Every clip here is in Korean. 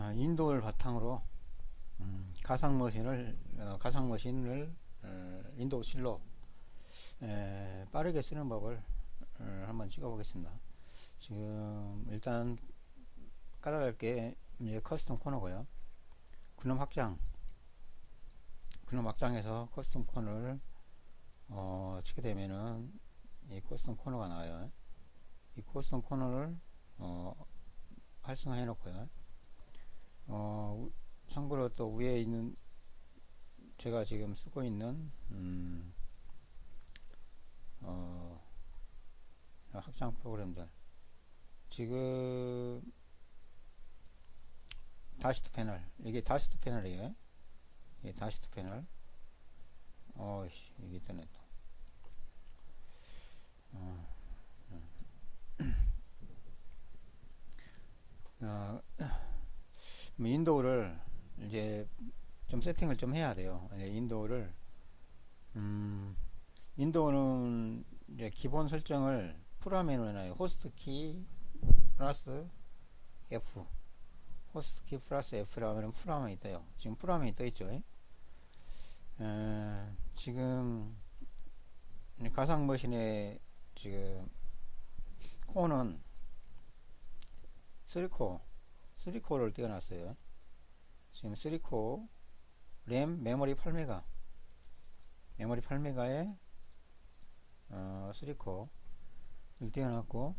어, 인도를 바탕으로 음, 가상 머신을 어, 가상 머신을 어, 인도 실로 에, 빠르게 쓰는 법을 어, 한번 찍어보겠습니다. 지금 일단 깔아갈 게 이제 커스텀 코너고요. 근원 확장 근원 확장해서 커스텀 코너를 어, 치게 되면은 이 커스텀 코너가 나와요. 이 커스텀 코너를 어, 활성화해 놓고요. 어, 우- 참고로 또 위에 있는 제가 지금 쓰고 있는 음, 어, 확장 프로그램들 지금 다시트 패널 이게 다시트 패널이에요. 이게 다시트 패널. 어씨 이게 있다네 또. 어, 음. 어, 뭐 인도를 이제 좀 세팅을 좀 해야 돼요. 이제 인도를 음, 인도는 이제 기본 설정을 프로그램에 해놔요. 호스트 키 플러스 F 호스트 키 플러스 F라면 프로그램에 있어요. 지금 프로그램에 떠 있죠. 에, 지금 가상 머신의 지금 코어는 3코어 3코어를 띄워놨어요. 지금 3코어 램 메모리 8메가 메모리 8메가에 어, 3코어를 띄워놨고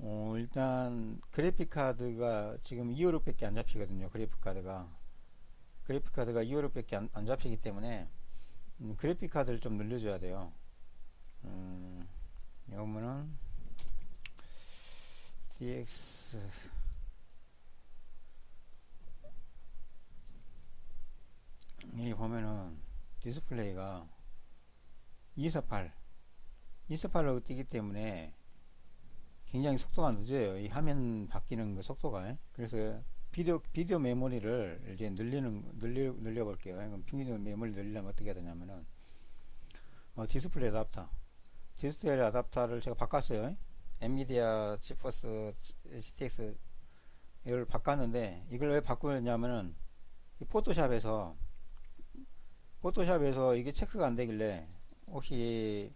어, 일단 그래픽 카드가 지금 256밖에 안 잡히거든요. 그래픽 카드가 그래픽 카드가 256밖에 안, 안 잡히기 때문에 음, 그래픽 카드를 좀 늘려줘야 돼요. 음, 이거는 DX 여기 보면은 디스플레이가 248 248로 뜨기 때문에 굉장히 속도가 늦어요. 이 화면 바뀌는 그 속도가. 그래서 비디오 비디오 메모리를 이제 늘리는 늘려 늘려 볼게요. 그럼 비디오 메모리 늘리려면 어떻게 해야 되냐면은 어, 디스플레이 어답터 디스플레이 어답터를 제가 바꿨어요. 엔비디아 지포스 GTX 이걸 바꿨는데 이걸 왜 바꾸냐면은 이 포토샵에서 포토샵에서 이게 체크가 안 되길래 혹시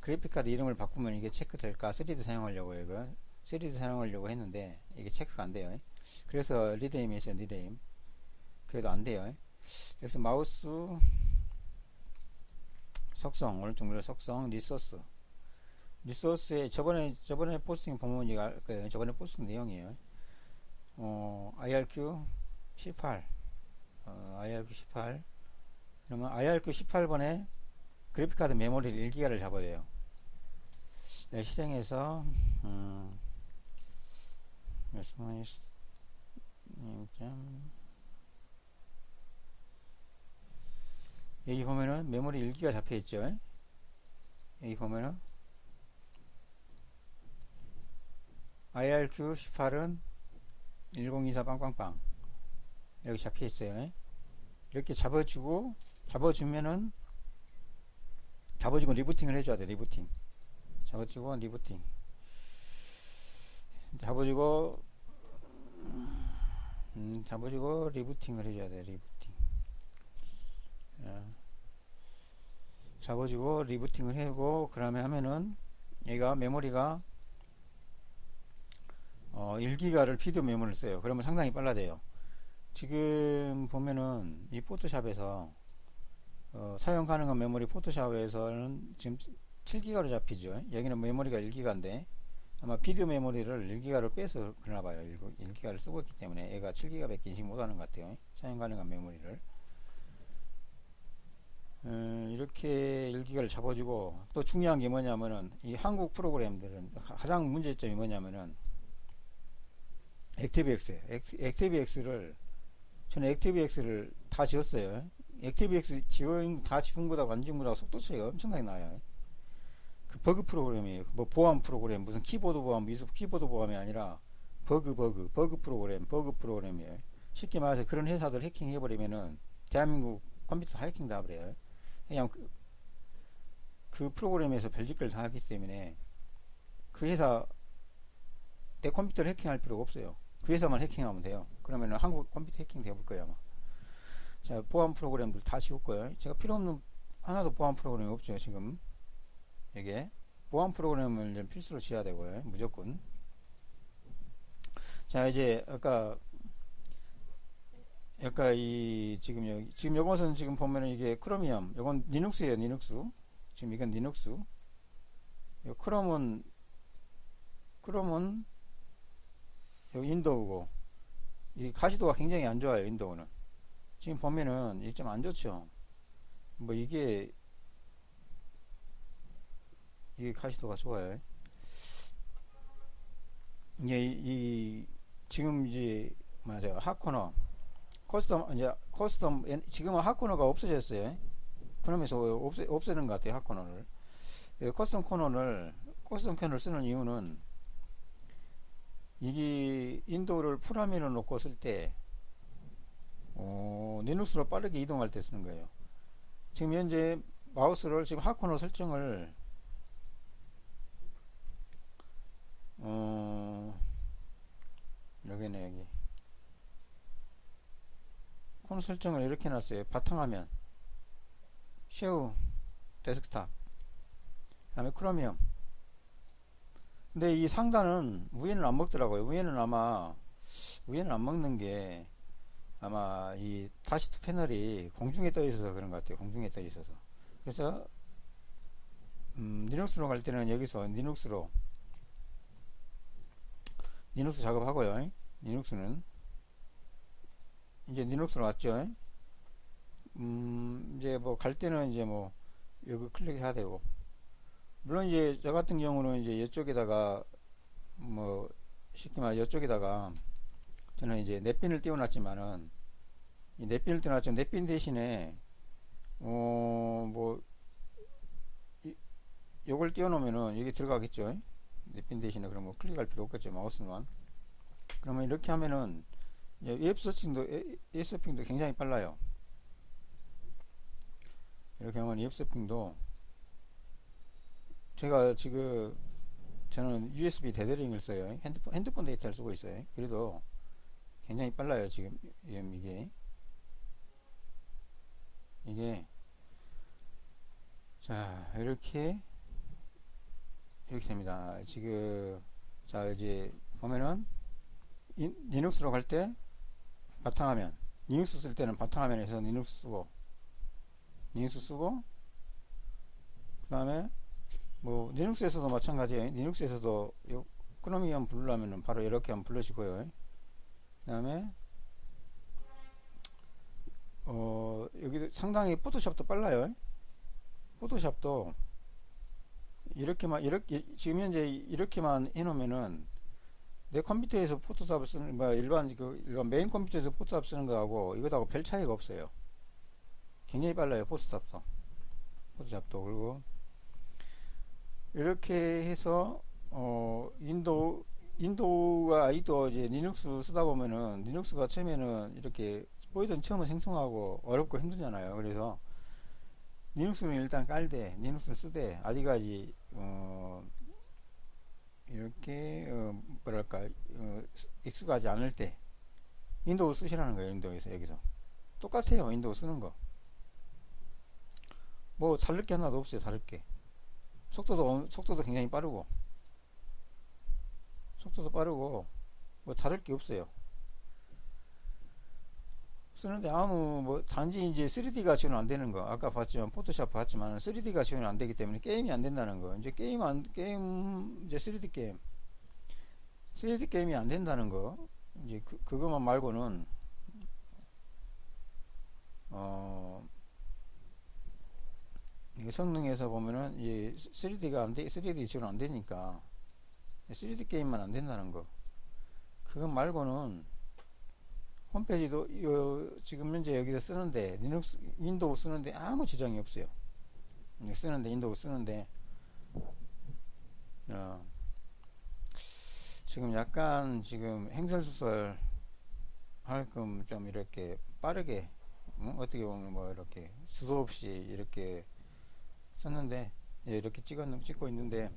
그래픽카드 이름을 바꾸면 이게 체크 될까? 3D 사용하려고 이거 3D 사용하려고 했는데 이게 체크가 안 돼요. 그래서 리데임이 있어요 리데임. 그래도 안 돼요. 그래서 마우스 속성 오른쪽 눌러 속성 리소스 리소스에 저번에 저번에 포스팅 보면 이거 알 저번에 포스팅 내용이에요 어 IRQ 18 어, IRQ 18 그러면 IRQ 18번에 그래픽카드 메모리를 1기가를 잡아야 돼요. 네, 실행해서 음, 여기 보면은 메모리 1기가 잡혀 있죠. 여기 보면은 IRQ 18은 1024 빵빵빵 이렇게 잡혀 있어요. 이렇게 잡아주고 잡아주면은 잡아주고 리부팅을 해줘야 돼 리부팅 잡아주고 리부팅 잡아주고 음, 잡아주고 리부팅을 해줘야 돼 리부팅 어. 잡아주고 리부팅을 해고 그 다음에 하면은 얘가 메모리가 어 1기가를 비디오 메모리를 써요 그러면 상당히 빨라져요 지금 보면은 이 포토샵에서 어, 사용 가능한 메모리 포토샵에서는 지금 7기가로 잡히죠. 여기는 메모리가 1기가인데 아마 비디오 메모리를 1기가로 빼서 그러나 봐요. 1 기가를 쓰고 있기 때문에 얘가 7기가밖에 인식 못하는 것 같아요. 사용 가능한 메모리를 음, 이렇게 1기가를 잡아주고 또 중요한 게 뭐냐면은 이 한국 프로그램들은 가장 문제점이 뭐냐면은 액티브엑스 액티브엑스를 저는 액티브엑스를 다 지웠어요. 액티브엑스 지원 다 지운 거다 완전 거다 속도 차이가 엄청나게 나요. 그 버그 프로그램이에요. 뭐 보안 프로그램 무슨 키보드 보안 미수 키보드 보안이 아니라 버그 버그 버그 프로그램 버그 프로그램이에요. 쉽게 말해서 그런 회사들 해킹해 버리면은 대한민국 컴퓨터 다 해킹 다 버려요. 그냥 그, 그 프로그램에서 별짓걸 다 하기 때문에 그 회사 내 컴퓨터를 해킹할 필요가 없어요. 그 회사만 해킹하면 돼요. 그러면은 한국 컴퓨터 해킹 돼볼 거예요 아마. 자 보안 프로그램들 다 지울 거예요. 제가 필요 없는 하나도 보안 프로그램이 없죠 지금. 이게 보안 프로그램을 필수로 지어야 되고요 무조건. 자 이제 아까 아까 이 지금 여기 지금 요것은 지금 보면은 이게 크로미엄 요건 리눅스예요 리눅스 지금 이건 리눅스 요 크롬은 크롬은 요 윈도우고. 이 가시도가 굉장히 안 좋아요 윈도우는. 지금 보면은 이게 좀 안 좋죠. 뭐 이게 이게 가시도가 좋아요. 이게 이, 이 지금 이제 맞아요 핫코너 커스텀 이제 커스텀 엔- 지금은 핫코너가 없어졌어요. 그러면서 없애, 없애는 것 같아요 핫코너를. 예, 커스텀 코너를 커스텀 코너를 쓰는 이유는 이게 인도를 풀화면을 놓고 쓸 때 어, 리눅스로 빠르게 이동할 때 쓰는 거예요. 지금 현재 마우스를 지금 핫코너 설정을 어, 여기네 여기. 코너 설정을 이렇게 놨어요. 바탕화면 쉐우 데스크탑 그 다음에 크로미엄 근데 이 상단은 위에는 안 먹더라고요. 위에는 아마 위에는 안 먹는 게 아마 이 다시트 패널이 공중에 떠 있어서 그런 것 같아요. 공중에 떠 있어서. 그래서 음, 리눅스로 갈 때는 여기서 리눅스로 리눅스 작업하고요. 리눅스는. 이제 리눅스로 왔죠. 음, 이제 뭐 갈 때는 이제 뭐 여기 클릭해야 되고 물론 이제 저 같은 경우는 이제 이쪽에다가 뭐 쉽게 말해 이쪽에다가 저는 이제 넷빈을 띄워놨지만은 이 넷빈을 띄워놨지만 넷빈 대신에 어뭐 요걸 띄워놓으면은 여기 들어가겠죠? 넷빈 대신에 그럼 뭐 클릭할 필요 없겠죠? 마우스만. 그러면 이렇게 하면은 웹 서칭도 웹 서핑도 굉장히 빨라요. 이렇게 하면 웹 서핑도 제가 지금 저는 USB 데드링을 써요. 핸드폰, 핸드폰 데이터를 쓰고 있어요. 그래도 굉장히 빨라요. 지금 지금 이게 이게 자 이렇게 이렇게 됩니다. 지금 자 이제 보면은 이, 리눅스로 갈 때 바탕화면 리눅스 쓸 때는 바탕화면에서 리눅스 쓰고 리눅스 쓰고 그 다음에 뭐 리눅스에서도 마찬가지예요. 리눅스에서도 요 크로미엄 부르려면은 바로 이렇게 하면 불러지고요. 그다음에 어 여기도 상당히 포토샵도 빨라요. 포토샵도 이렇게만 이렇게 지금 현재 이렇게만 해놓으면은 내 컴퓨터에서 포토샵을 쓰는 뭐 일반 그 일반 메인 컴퓨터에서 포토샵 쓰는 거하고 이거하고 별 차이가 없어요. 굉장히 빨라요 포토샵도 포토샵도 그리고 이렇게 해서 어 인도 인도가 아이도 이제 리눅스 쓰다 보면은 리눅스가 처음에는 이렇게 보이던 처음은 생성하고 어렵고 힘들잖아요. 그래서 리눅스는 일단 깔되 리눅스 쓰되 아직까지 어 이렇게 어 뭐랄까 어 익숙하지 않을 때 윈도우 쓰시라는 거예요. 윈도우에서 여기서 똑같아요. 윈도우 쓰는 거. 뭐 다를 게 하나도 없어요. 다를 게. 속도도 엄- 속도도 굉장히 빠르고. 속도도 빠르고 뭐 다를 게 없어요. 쓰는데 아무 뭐 단지 이제 3D가 지원 안 되는 거. 아까 봤지만 포토샵 봤지만 3D가 지원이 안 되기 때문에 게임이 안 된다는 거. 이제 게임 안 게임 이제 3D 게임. 3D 게임이 안 된다는 거. 이제 그 그것만 말고는 어이 성능에서 보면은 이 3D가 안 돼, 3D 지원 안 되니까 3D 게임만 안 된다는 거. 그것 말고는 홈페이지도 요 지금 현재 여기서 쓰는데 리눅스 윈도우 쓰는데 아무 지장이 없어요. 이거 쓰는데 윈도우 쓰는데 어, 지금 약간 지금 행설수설 할끔 좀 이렇게 빠르게 어? 어떻게 보면 뭐 이렇게 수도 없이 이렇게 썼는데 예, 이렇게 찍어 찍고 있는데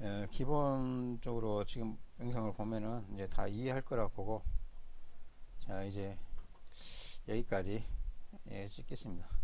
에, 기본적으로 지금 영상을 보면은 이제 다 이해할 거라 보고 자 이제 여기까지 예, 찍겠습니다.